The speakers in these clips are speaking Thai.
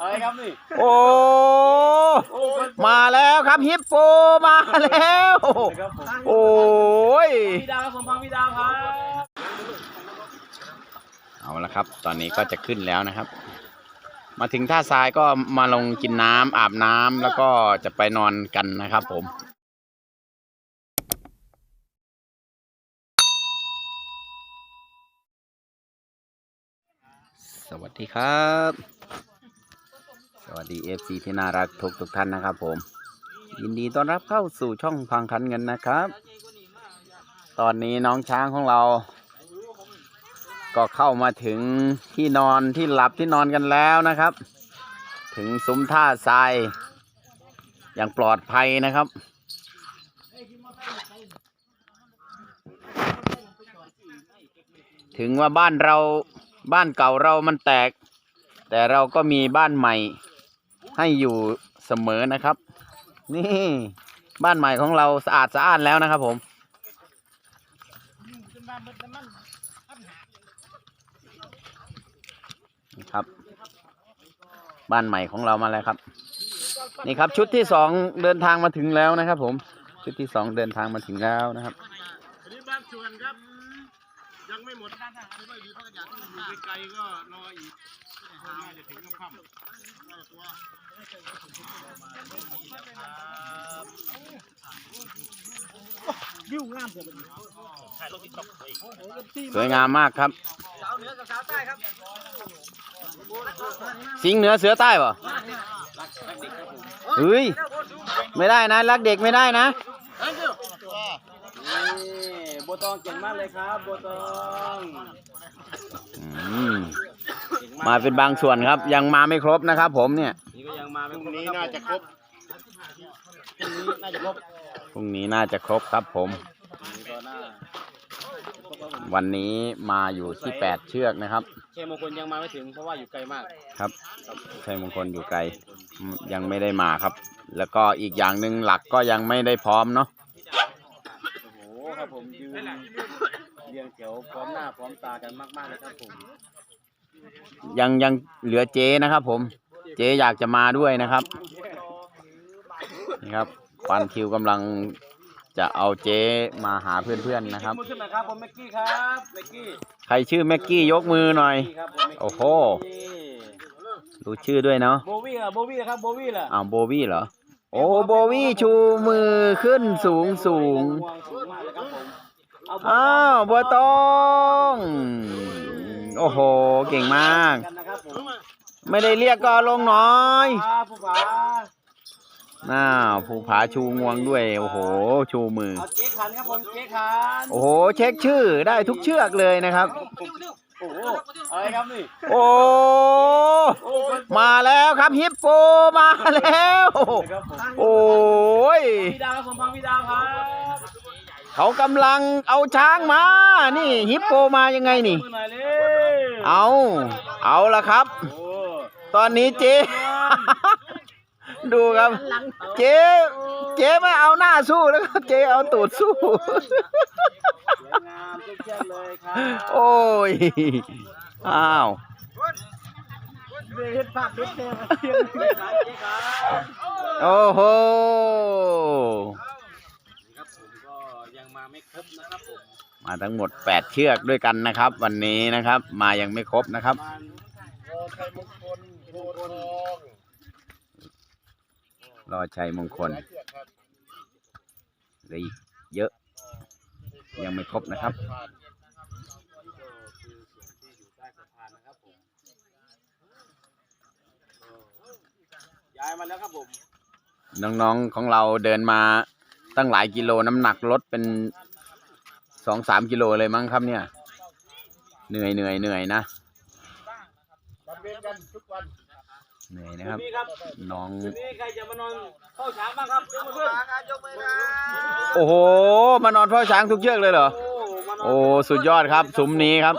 อะไรครับนี่โอ้โอ้ยมาแล้วครับฮิปโปมาแล้ว ครับผมโอ้ยพี่ดาวครับผมพังพี่ดาวครับเอาละครับ ตอนนี้ก็จะขึ้นแล้วนะครับ มาถึงท่าทรายก็มาลงกินน้ำอาบน้ำแล้วก็จะไปนอนกันนะครับ ผม สวัสดีครับส วัสดีเอฟซีที่น่ารักทุกทุกท่านนะครับผม ยินดีต้อนรับเข้าสู่ช่องพังคันเงินนะครับ ตอนนี้น้องช้างของเรา ก็เข้ามาถึงที่นอนที่หลับที่นอนกันแล้วนะครับ ถึงซุ้มท่าทราย อย่างปลอดภัยนะครับ ถึงว่าบ้านเราบ้านเก่าเรามันแตก แต่เราก็มีบ้านใหม่ ให้อยู่เสมอนะครับ นี่บ้านใหม่ของเราสะอาดสะอ้านแล้วนะครับผมนี่ครับ บ้านใหม่ของเรามาแล้วครับ นี่ครับชุดที่สองเดินทางมาถึงแล้วนะครับ ผมชุดที่สองเดินทางมาถึงแล้วนะครับ ยังไม่หมดคือว่าอยู่พักอยากอยู่ไกลก็รออีกน่าจะถึงค่ำวิวงามเสียบัดนี้ถ่ายรถติ๊กต็อกไว้สวยงามมากครับสาวเหนือกับสาวใต้ครับสิงเหนือเสือใต้ป่ะเฮ้ย ไม่ได้นะ รักเด็กไม่ได้นะ นี่โบตองเก่งมากเลยครับโบตองอืมมาเป็นบางส่วนครับ ยังมาไม่ครบนะครับ ผมเนี่ยนี่ก็ยังมาไม่ครบนี้น่าจะครบพรุ่งนี้น่าจะครบพรุ่งนี้น่าจะครบครับ ผม นี่ก็น่าวันนี้มาอยู่ที่แปดเชือกนะครับเชมงคลยังมาไม่ถึงเพราะว่าอยู่ไกลมากครับชัยมงคลอยู่ไกลอืมยังไม่ได้มาครับ แล้วก็อีกอย่างหนึ่งหลักก็ยังไม่ได้พร้อมเนาะโอ้โหครับผมยืนเรียงแถวพร้อมหน้าพร้อมตากันมากๆเลยครับผมยังยังเหลือเจ๊นะครับผม เจ๊อยากจะมาด้วยนะครับ นี่ครับปันคิวกำลังจะเอาเจ๊มาหาเพื่อนๆนะครับ มือขึ้นหน่อยครับผมแม็กกี้ครับแม็กกี้ใครชื่อแม็กกี้ยกมือหน่อยนี่ครับผมแม็กกี้โอ้โหดูชื่อด้วยเนาะโบวี่อะโบวี่ครับโบวี่ล่ะอ้าวโบวี่เหรอ โอ้โบวี่ชูมือขึ้นสูงสูงวางสูงมากเลยครับผมเโบอ้าวบัวตองโอ้โห เก่งมากกันนะครับผมไม่ได้เรียกก็เอาลงหน่อยครับผู้ผาน้าวภูผาชูงวงด้วย โอ้โห ชูมือเอาเจ๊ขันครับผมเจ๊ขันโอ้โห เช็คชื่อได้ทุกเชือกเลยนะครับ โอ้โหอะไรครับนี่โอ้ โอ้ยมาแล้วครับฮิปโปมาแล้ว ครับผมโอ้ยพี่ดาวครับผมพังพี่ดาวครับเขากำลังเอาช้างมา นี่ฮิปโปมายังไงนี่ มือหน่อยเลยเอา เอาละครับ โอ้ตอนนี้เจ๊ ดูครับ เจ๊ เจ๊ไม่เอาหน้าสู้แล้วครับเจ๊เอาตูดสู้ สวยงามทุกเชือกเลยครับโอ้ย อ้าวเฮ็ดภาพเด็ดเจ๊ครับเจ๊ครับเจ๊ครับโอ้โหครับผมก็ยังมาไม่ครบนะครับผมมาทั้งหมดแปดเชือกด้วยกันนะครับ วันนี้นะครับ มายังไม่ครบนะครับมันโอชัยมงคลโบทองรอชัยมงคลเหลยเยอะ ยังไม่ครบนะครับย้ายมาแล้วครับผม น้องๆของเราเดินมาตั้งหลายกิโลน้ำหนักลดเป็นสองสามกิโลเลยมั้งครับเนี่ย เหนื่อยเหนื่อยเหนื่อยนะวันเวียนกันทุกวัน เหนื่อยนะครับนี่ครับน้องคืนนี้ใครจะมานอนเข้าฉางบ้างครับยกมือขึ้นยกมือครับโอ้โห มานอนเฝ้าช้างทุกเชือกเลยเหรอ โอ้มานอนโอ้ สุดยอดครับ สุมนี้ครับ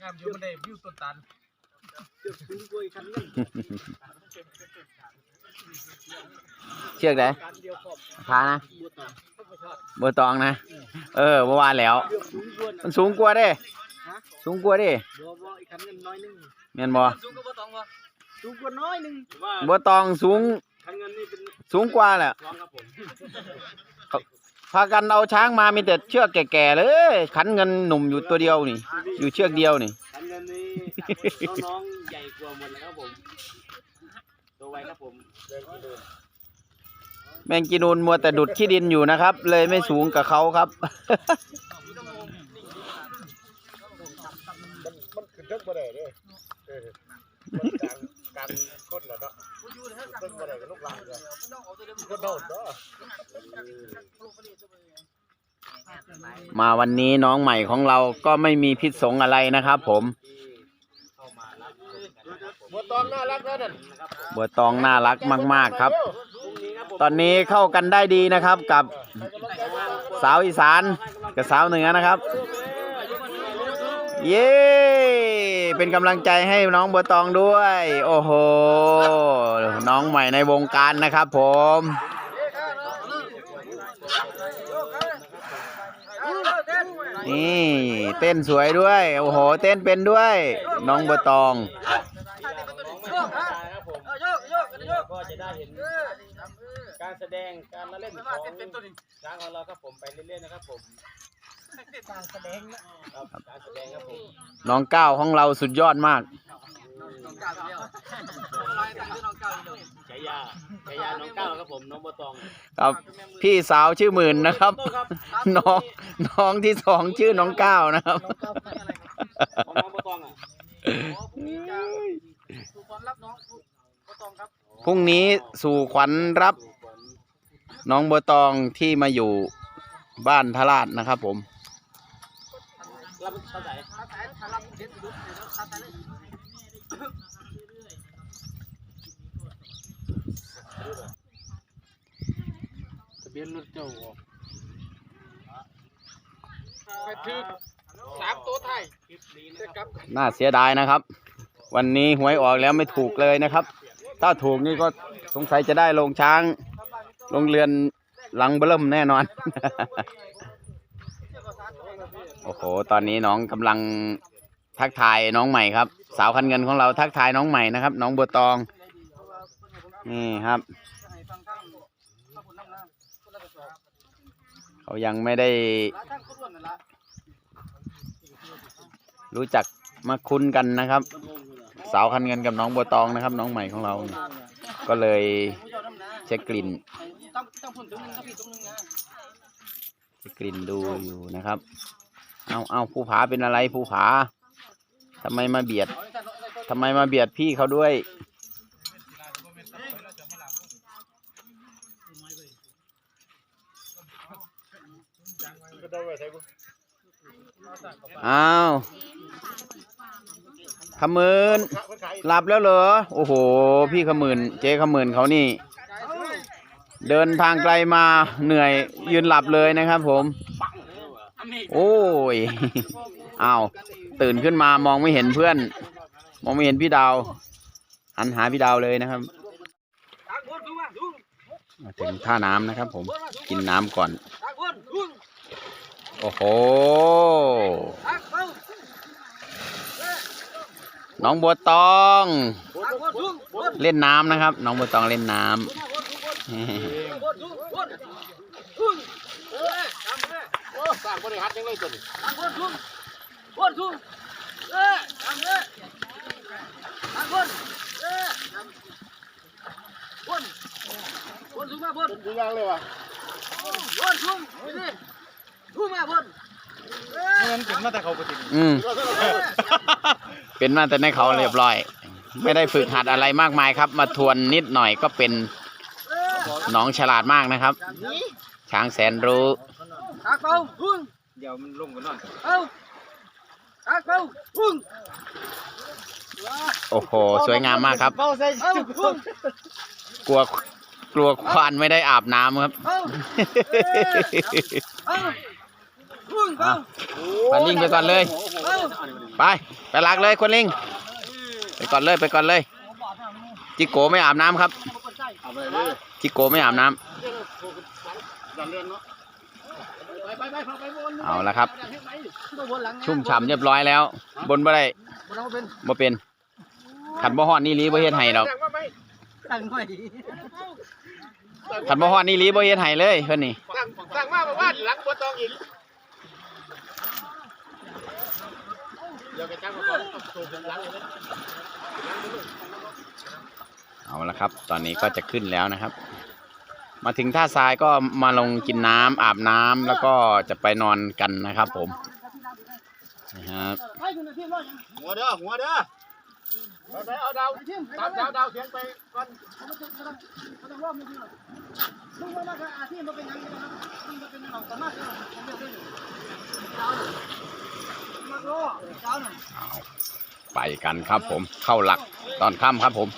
งามอยู่มันได้วิวต้นตันเกือบถึงกล้วยคันนึงเชือกไหนการเดียวขอบพานะบัวตอง เบอร์ตองนะ เออเมื่อวานแล้ว มันสูงกว่าเด้ สูงกว่าเด้บัวบัวอีกคันเงินน้อยนึงแม่นบ่สูงกว่าตองวะสูงกว่าน้อยนึงว่าเบอร์ตองสูงคันเงินนี่เป็นสูงกว่าแหละร้องครับผมพากันเอาช้างมามีแต่เชือกแก่ๆเลย ขันเงินหนุ่มอยู่ตัวเดียวนี่ อยู่เชือกเดียวนี่คันเงินนี่น้องๆใหญ่กว่าหมดแล้วครับผมตัวไวครับผมเดินที่เดิน แมงจีนูนมัวแต่ดุดขี้ดินอยู่นะครับ เลยไม่สูงกับเขาครับมันขึ้นเทิงบ่ได้เด้อเออมันการการคดเหรอเนาะเทิงบ่ได้กับลูกหลานเลยก็โดดเนาะมาวันนี้น้องใหม่ของเราก็ไม่มีพิษสงอะไรนะครับผมบัวตองน่ารักนะนั่นบัวตองน่ารักมาก ๆครับ ตอนนี้เข้ากันได้ดีนะครับกับสาวอีสานกับสาวเหนือนะครับ เย้เป็นกำลังใจให้น้องเบัวตองด้วย โอ้โห น้องใหม่ในวงการนะครับผมนี่เต้นสวยด้วย โอ้โห เต้นเป็นด้วย น้องเบัวตอง ครับผมก็จะได้เห็น การแสดงการละเล่นของช้างของเราครับผมไปเรื่อยๆนะครับผมการแสดงครับการแสดงครับผมน้องก้าวของเราสุดยอดมากฉายาฉายาน้องก้าวครับผมน้องบัวตองครับพี่สาวชื่อหมื่นนะครับ น้องน้องที่สองชื่อน้องก้าวนะครับของน้องบัวตองอะพรุ่งนี้สู่ขวัญรับ น้องบัวตองที่มาอยู่บ้านทราชนะครับผม ทะเบียนรถเจ้าไปถึกสามตัวไทยจะกลับน่าเสียดายนะครับ วันนี้หวยออกแล้วไม่ถูกเลยนะครับ ถ้าถูกนี่ก็สงสัยจะได้ลงช้าง ลงเรือนหลังเบิ่มแน่นอน โอ้โห ตอนนี้น้องกำลังทักทายน้องใหม่ครับ สาวคันเงินของเราทักทายน้องใหม่นะครับ น้องบัวตอง นี่ครับ เขายังไม่ได้ รู้จักมาคุ้นกันนะครับ สาวคันเงินกับน้องบัวตองนะครับ น้องใหม่ของเรา ก็เลยเช็คกลิ่น ต้องต้องพูดถึงนึงถ้าพี่ตรงนึงนะกลิ่นดูอยู่นะครับ เอาเอาผู้ผาเป็นอะไรผู้ผาทำไมมาเบียดทำไมมาเบียดพี่เขาด้วยก็ได้ไว้ใช่กูอ้าวขมืนหลับแล้วเหรอ โอ้โห พี่ขมืนเจ๊ขมืนเขานี่ เดินทางไกลมาเหนื่อยยืนหลับเลยนะครับผม โอ้ยอ้าวตื่นขึ้นมามองไม่เห็นเพื่อน มองไม่เห็นพี่ดาวหันหาพี่ดาวเลยนะครับมาถึงท่าน้ำนะครับผมกินน้ำก่อน โอ้โห น้องบัวตอง เล่นน้ำนะครับ น้องบัวตองเล่นน้ำ สร้างบริหารยังไงตัวนี้ดูยังเลยวะเงินเป็นมาแต่เขาปฏิอืมเป็นมาแต่ในเขาเรียบร้อย ไม่ได้ฝึกหัดอะไรมากมายครับ มาทวนนิดหน่อยก็เป็น น้องฉลาดมากนะครับ ช้างแสนรู้เดี๋ยวมันลงกันนอนโอ้โห สวยงามมากครับเบาใส่กลัวกลัวควานไม่ได้อาบน้ำครับอะควันลิงไปก่อนเลยไป ไปลักเลยควันลิง ไปก่อนเลยไปก่อนเลย จิโกไม่อาบน้ำครับ เอาไปเลยจิโกไม่อาบน้ำดันเรือนเนาะไปเข้าไปบนเอาละครับบนหลังชุ่มฉ่ำเรียบร้อยแล้ว บนบ่ได้บนเอาเป็นบ่เป็นขันบ่ฮอดนี่ลีบ่เฮ็ดให้ดอกตั้งหน่อยขันบ่ฮอดนี่ลีบ่เฮ็ดให้เลยเพิ่นนี่ตั้งตั้งมาบอกว่าหลังบนตองอีกเดี๋ยวไปตั้งมาก่อนตัวเป็นหลังเลย เอาละครับ ตอนนี้ก็จะขึ้นแล้วนะครับ มาถึงท่าทรายก็มาลงกินน้ำอาบน้ำแล้วก็จะไปนอนกันนะครับ ผมนะครับหัวเด้อหัวเด้อไปเอาดาวตามดาวดาวเสียงไปก่อนไปกันครับผมเข้าหลักตอนค่ำครับผม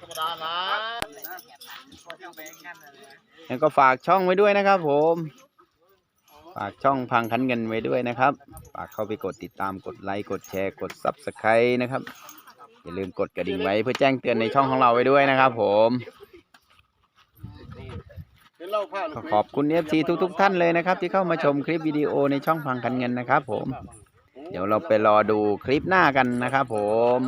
ธรรม ดาละแล้วก็ฝากช่องไว้ด้วยนะครับ ผม ฝากช่องพังคันเงินไว้ด้วยนะครับ ฝากเข้าไปกดติดตามกดไลค์กดแชร์กด subscribe นะครับ อย่าลืมกดกระดิ่งไว้เพื่อแจ้งเตือนในช่องของเราไว้ด้วยนะครับ ผมเป็ขอขอบคุณ FC ทุกๆท่านเลยนะครับ ที่เข้ามาชมคลิปวิดีโอในช่องพังคันเงินนะครับ ผม เดี๋ยวเราไปรอดูคลิปหน้ากันนะครับ ผม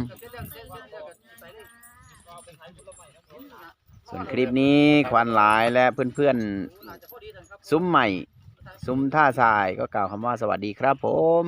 ส่วนคลิปนี้ควันหลายและเพื่อนๆซุ้มใหม่ ซุ้มท่าทรายก็กล่าวคำว่าสวัสดีครับผม